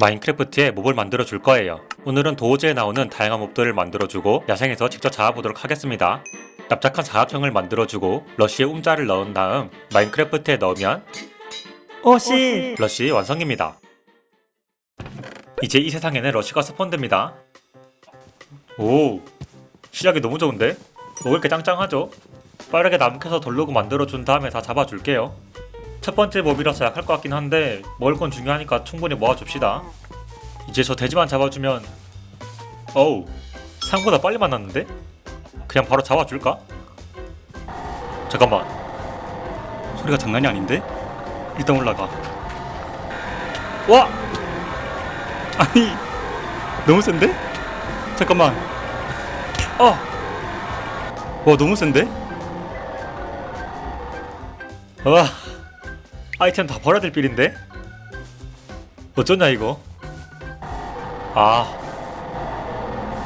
마인크래프트에 몹을 만들어 줄 거예요. 오늘은 도어즈에 나오는 다양한 몹들을 만들어 주고 야생에서 직접 잡아보도록 하겠습니다. 납작한 사각형을 만들어 주고 러쉬에 움자를 넣은 다음 마인크래프트에 넣으면 오씨 러쉬 완성입니다. 이제 이 세상에는 러쉬가 스폰됩니다. 오, 시작이 너무 좋은데? 먹을 게 짱짱하죠? 빠르게 나무 캐서 돌로그 만들어준 다음에 다 잡아줄게요. 첫 번째 몹이라서 약할 것 같긴 한데 먹을 건 중요하니까 충분히 모아줍시다. 이제 저 돼지만 잡아주면 어우, 상보다 빨리 만났는데? 그냥 바로 잡아줄까? 잠깐만, 소리가 장난이 아닌데? 일단 올라가. 와! 아니, 너무 센데? 잠깐만. 어! 와, 너무 센데? 와, 아이템 다 버려야 될 빌인데? 어쩌냐, 이거? 아,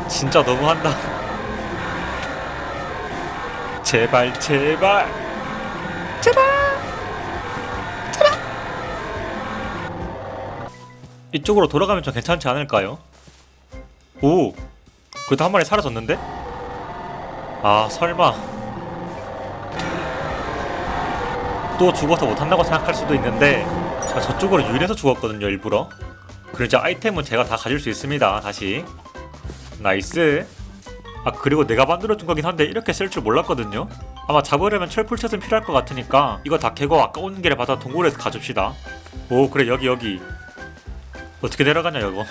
진짜 너무한다. 제발, 제발, 제발! 이쪽으로 돌아가면 좀 괜찮지 않을까요? 오, 그래도 한 마리 사라졌는데? 아, 설마. 또 죽어서 못한다고 생각할 수도 있는데, 제가 저쪽으로 유인해서 죽었거든요, 일부러. 그러자 아이템은 제가 다 가질 수 있습니다, 다시. 나이스. 아, 그리고 내가 만들어준 거긴 한데, 이렇게 쓸 줄 몰랐거든요? 아마 잡으려면 철풀셋은 필요할 것 같으니까, 이거 다 캐고 아까 오는 길에 받아 동굴에서 가줍시다. 오, 그래, 여기, 여기. 어떻게 내려가냐 이거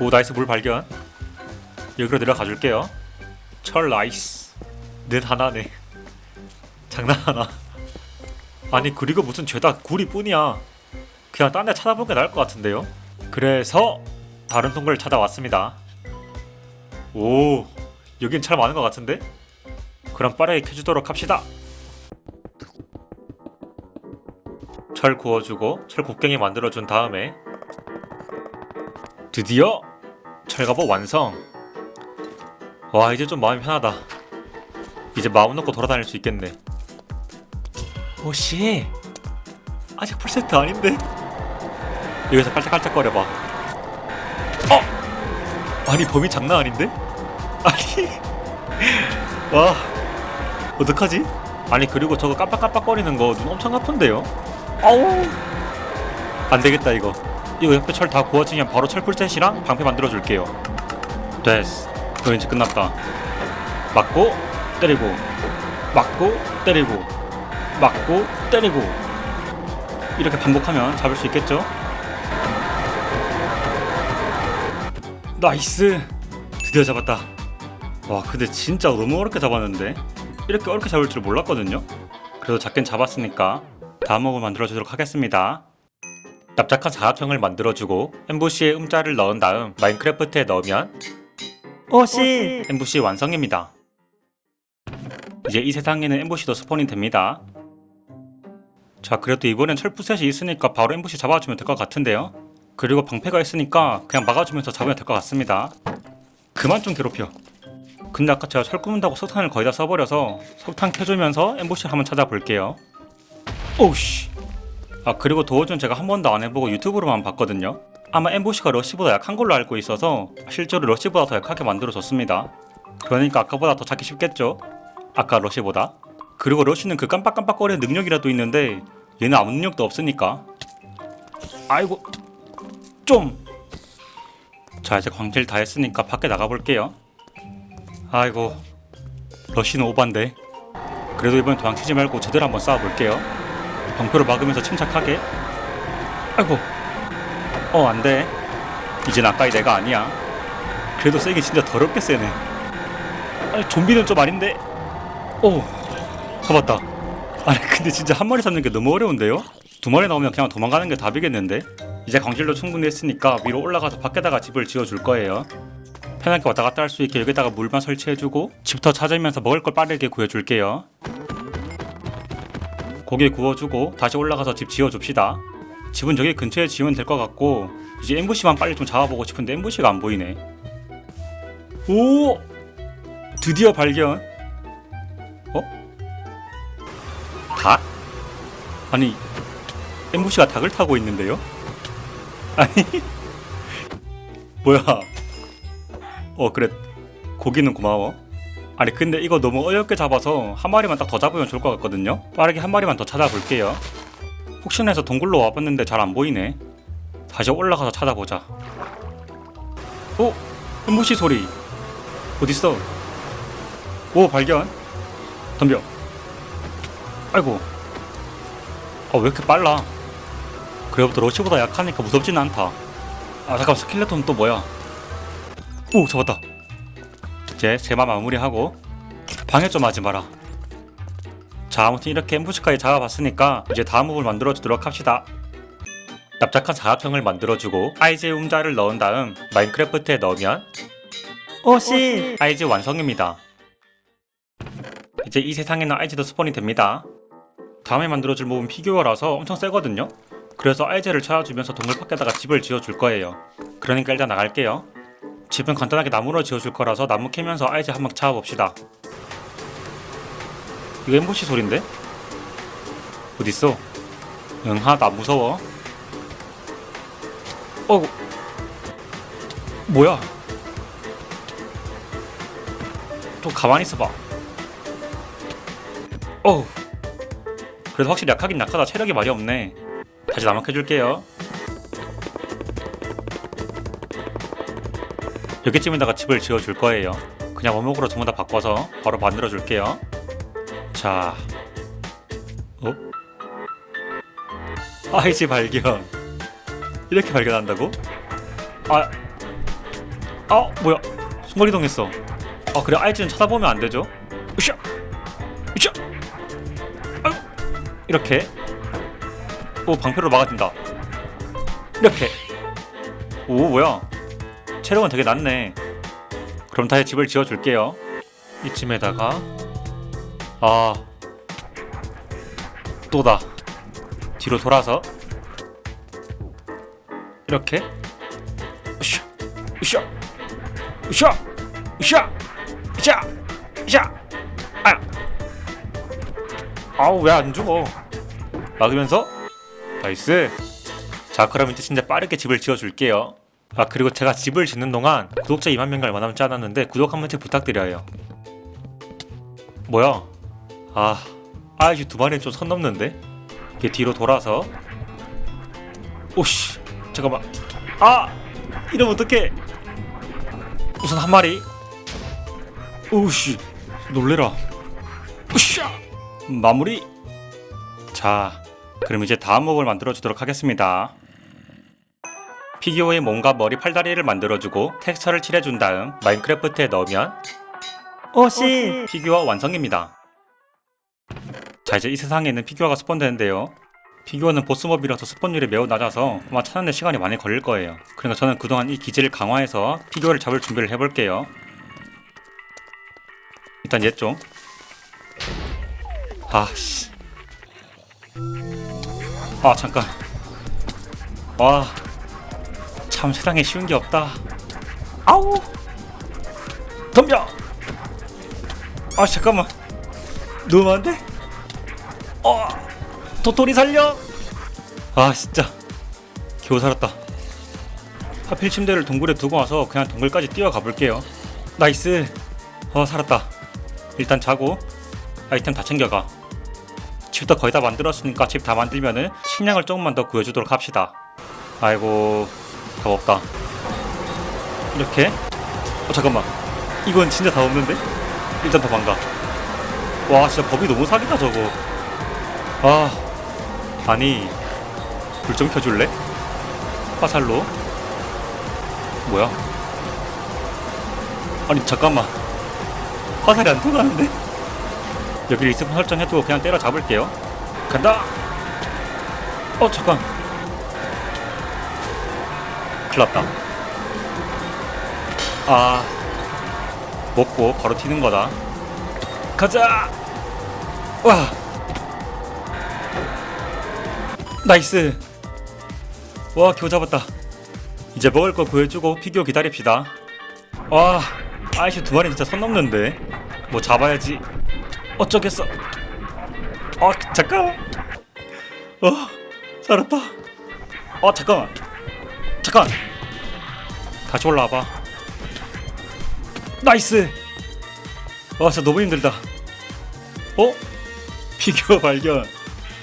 오 나이스 물 발견 여기로 내려가 줄게요 철 나이스 넷 하나네 장난하나? 아니 그리고 무슨 죄다 구리 뿐이야. 그냥 딴 데 찾아보는 게 나을 것 같은데요? 그래서 다른 동굴을 찾아왔습니다. 오 여긴 철 많은 것 같은데? 그럼 빠르게 캐주도록 합시다. 철 구워주고 철 곡괭이 만들어준 다음에 드디어 철갑옷 완성. 와 이제 좀 마음이 편하다. 이제 마음 놓고 돌아다닐 수 있겠네 오씨 아직 풀세트 아닌데? 여기서 깔짝깔짝거려봐. 어! 아니 범위 장난 아닌데? 아니. 와. 어떡하지? 아니 그리고 저거 깜빡깜빡거리는 거 눈 엄청 아픈데요? 아우. 안 되겠다 이거. 이거 옆에 철 다 구워지면 바로 철풀셋이랑 방패 만들어 줄게요. 됐어. 너 이제 끝났다. 맞고 때리고. 맞고 때리고 맞고 때리고 이렇게 반복하면 잡을 수 있겠죠? 나이스 드디어 잡았다 와 근데 진짜 너무 어렵게 잡았는데 이렇게 어렵게 잡을 줄 몰랐거든요 그래도 잡긴 잡았으니까 다음 목을 만들어주도록 하겠습니다. 납작한 사각형을 만들어주고 엠보시에 음자를 넣은 다음 마인크래프트에 넣으면 오씨 엠보시 완성입니다. 이제 이 세상에는 엠보시도 스폰이 됩니다. 자 그래도 이번엔 철푸셋이 있으니까 바로 엠보시 잡아주면 될 것 같은데요. 그리고 방패가 있으니까 그냥 막아주면서 잡으면 될 것 같습니다. 그만 좀 괴롭혀. 근데 아까 제가 철 굽는다고 석탄을 거의 다 써버려서 석탄 켜주면서 엠보시를 한번 찾아볼게요. 오우씨 아 그리고 도어준 제가 한 번도 안 해보고 유튜브로만 봤거든요 아마 엠보시가 러시보다 약한 걸로 알고 있어서 실제로 러시보다 더 약하게 만들어졌습니다 그러니까 아까보다 더 찾기 쉽겠죠 아까 러시보다 그리고 러시는 그 깜빡깜빡거리는 능력이라도 있는데 얘는 아무 능력도 없으니까. 아이고 좀 자 이제 광질 다 했으니까 밖에 나가볼게요. 아이고 러시는 오반데. 그래도 이번엔 도망치지 말고 제대로 한번 싸워볼게요. 방표를 막으면서 침착하게. 아이고. 어 안돼. 이젠 아까이 내가 아니야. 그래도 세긴 진짜 더럽게 세네. 아니 좀비는 좀 아닌데. 오 잡았다 아니 근데 진짜 한 마리 잡는 게 너무 어려운데요? 두 마리 나오면 그냥 도망가는 게 답이겠는데 이제 광실도 충분히 했으니까 위로 올라가서 밖에다가 집을 지어줄 거예요 편하게 왔다 갔다 할 수 있게 여기다가 물만 설치해주고 집터 찾으면서 먹을 걸 빠르게 구해줄게요 고기 구워주고 다시 올라가서 집 지어줍시다. 집은 저기 근처에 지으면 될 것 같고 이제 엠부시만 빨리 좀 잡아보고 싶은데 엠부시가 안 보이네. 오! 드디어 발견. 닭? 아니 엠부시가 닭을 타고 있는데요? 아니 뭐야? 어 그래. 고기는 고마워. 아니 근데 이거 너무 어렵게 잡아서 한 마리만 딱 더 잡으면 좋을 것 같거든요? 빠르게 한 마리만 더 찾아볼게요. 혹시나 해서 동굴로 와봤는데 잘 안 보이네. 다시 올라가서 찾아보자. 어? 흠부시 소리. 어딨어? 오 발견. 덤벼 아이고. 아 왜 이렇게 빨라? 그래부터 러시보다 약하니까 무섭지는 않다. 아 잠깐 스켈레톤 또 뭐야? 오 잡았다. 이제 제마 마무리하고 방해 좀 하지 마라. 자 아무튼 이렇게 엠부시까지 잡아봤으니까 이제 다음 몹을 만들어주도록 합시다. 납작한 사각형을 만들어주고 아이즈 음자를 넣은 다음 마인크래프트에 넣으면 오씨 아이즈 완성입니다. 이제 이 세상에는 아이즈도 스폰이 됩니다 다음에 만들어줄 몹은 피규어라서 엄청 세거든요. 그래서 아이즈를 찾아주면서 동굴 밖에다가 집을 지어줄 거예요. 그러니까 일단 나갈게요. 집은 간단하게 나무로 지어줄 거라서 나무 캐면서 아이즈 한방 찾아봅시다. 이거 엠보시 소린데? 어딨어? 응하 나 무서워. 어이구 뭐야? 좀 가만히 있어봐. 어우 그래도 확실히 약하긴 약하다. 체력이 많이 없네. 다시 남학해줄게요. 여기쯤에다가 집을 지어줄 거예요. 그냥 원목으로 전부 다 바꿔서 바로 만들어줄게요. 자. 어? 아이지 발견. 이렇게 발견한다고? 아, 아 뭐야. 순간이동했어. 아 그래. 아이즈는 쳐다보면 안 되죠 이렇게. 오 방패로 막아준다. 이렇게. 오 뭐야? 체력은 되게 낮네. 그럼 다시 집을 지어줄게요. 이쯤에다가. 아 또다. 뒤로 돌아서. 이렇게. 으쌰 으쌰 으쌰 으쌰 으쌰 으쌰. 아! 아우 왜 안 죽어 막으면서 나이스. 자 그럼 이제 진짜 빠르게 집을 지어줄게요. 아 그리고 제가 집을 짓는 동안 구독자 2만 명이 얼마 남지 않았는데 구독 한 번씩 부탁드려요. 뭐야? 아 아이씨 두 마리는 좀 선 넘는데? 이게 뒤로 돌아서. 오씨 잠깐만. 아 이러면 어떡해? 우선 한 마리. 오씨 놀래라. 으쌰! 마무리. 자 그럼 이제 다음 몹을 만들어 주도록 하겠습니다. 피규어의 몸과 머리 팔다리를 만들어주고 텍스처를 칠해준 다음 마인크래프트에 넣으면 오씨 피규어 완성입니다. 자 이제 이 세상에는 피규어가 스폰되는데요. 피규어는 보스몹이라서 스폰율이 매우 낮아서 아마 찾는 데 시간이 많이 걸릴 거예요. 그러니까 저는 그동안 이 기지를 강화해서 피규어를 잡을 준비를 해볼게요. 일단 얘 좀. 아씨 아 잠깐. 와 참 세상에 쉬운 게 없다. 아우! 덤벼! 아 잠깐만. 너무 안 돼? 어 도토리 살려! 아 진짜. 겨우 살았다. 하필 침대를 동굴에 두고 와서 그냥 동굴까지 뛰어가 볼게요. 나이스. 어 살았다. 일단 자고 아이템 다 챙겨가 집도 거의 다 만들었으니까 집 다 만들면은 식량을 조금만 더 구해주도록 합시다. 아이고 답 없다. 이렇게? 어 잠깐만. 이건 진짜 다 없는데? 일단 더 반가. 와 진짜 법이 너무 사기다 저거. 아. 아니 불 좀 켜줄래? 화살로? 뭐야? 아니 잠깐만. 화살이 안 통하는데 여기 리스폰 설정해두고 그냥 때려 잡을게요. 간다! 어 잠깐. 큰일났다. 아 먹고 바로 튀는 거다. 가자! 와! 나이스! 와 겨우 잡았다. 이제 먹을 거 구해주고 피규어 기다립시다. 와 아이씨 두 마리 진짜 선 넘는데? 뭐 잡아야지 어쩌겠어? 아 잠깐만 어 살았다. 아 잠깐만. 잠깐. 다시 올라와봐. 나이스. 와 진짜 너무 힘들다. 어? 피규어 발견.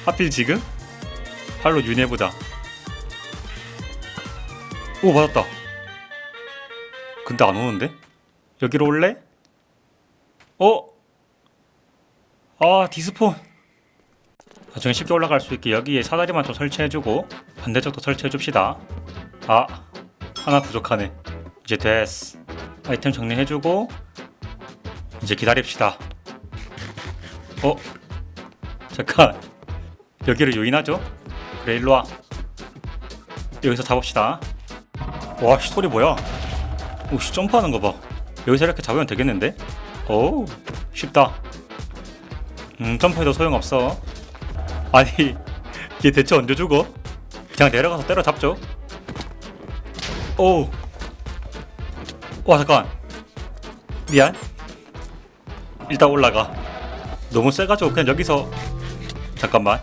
하필 지금? 팔로 윤해보자 오 맞았다. 근데 안 오는데? 여기로 올래? 어? 아 디스폰. 나중에 쉽게 올라갈 수 있게 여기에 사다리만 좀 설치해주고 반대쪽도 설치해줍시다. 아 하나 부족하네. 이제 됐어 아이템 정리해주고 이제 기다립시다. 어? 잠깐. 여기를 유인하죠? 그래 일로와. 여기서 잡읍시다. 와씨 소리 뭐야? 오씨 점프하는 거봐. 여기서 이렇게 잡으면 되겠는데? 오 쉽다 음 점프해도 소용없어. 아니 얘 대체 언제 죽어? 그냥 내려가서 때려잡죠. 오와 잠깐. 미안. 일단 올라가. 너무 세가지고 그냥 여기서. 잠깐만.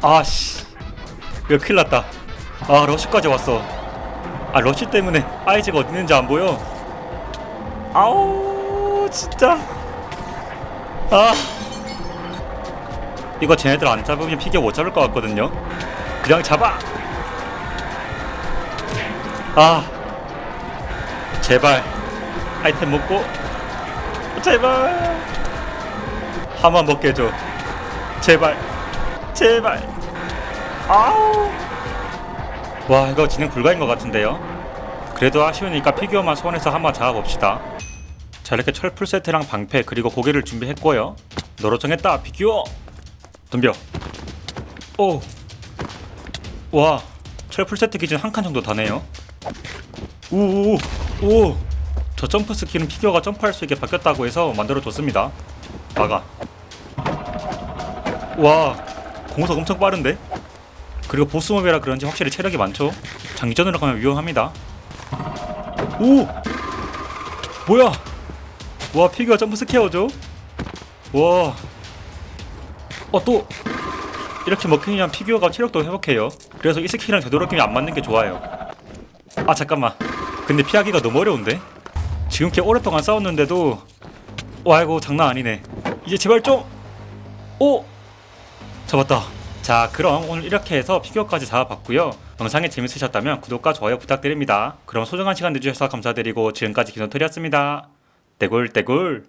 아씨. 이거 큰일 났다. 아 러쉬까지 왔어. 아 러쉬 때문에 아이즈가 어디 있는지 안 보여. 아우 진짜 아. 이거 쟤네들 안 잡으면 피겨 못 잡을 것 같거든요. 그냥 잡아. 아. 제발. 아이템 먹고. 제발. 한번 먹게 해줘. 제발. 제발. 아우. 와 이거 진행 불가인 것 같은데요? 그래도 아쉬우니까 피규어만 소원해서 한번 잡아봅시다 자 이렇게 철풀 세트랑 방패 그리고 고개를 준비했고요. 너로 정했다. 피규어 덤벼. 오와. 철풀 세트 기준 한 칸 정도 다네요. 우우오저 점프 스킬은 피규어가 점프할 수 있게 바뀌었다고 해서 만들어줬습니다. 막아. 와. 공속 엄청 빠른데? 그리고 보스몹이라 그런지 확실히 체력이 많죠? 장기전으로 가면 위험합니다. 오 뭐야 와 피규어 점프 스퀘어죠? 와. 어 또 이렇게 먹히면 피규어가 체력도 회복해요. 그래서 이 스킬이랑 되도록이면 안 맞는 게 좋아요. 아 잠깐만. 근데 피하기가 너무 어려운데? 지금 꽤 오랫동안 싸웠는데도 와 이거 장난 아니네. 이제 제발 좀 오! 잡았다. 자 그럼 오늘 이렇게 해서 피규어까지 잡아봤고요. 영상이 재밌으셨다면 구독과 좋아요 부탁드립니다. 그럼 소중한 시간 내주셔서 감사드리고 지금까지 기노토리였습니다 떼굴떼굴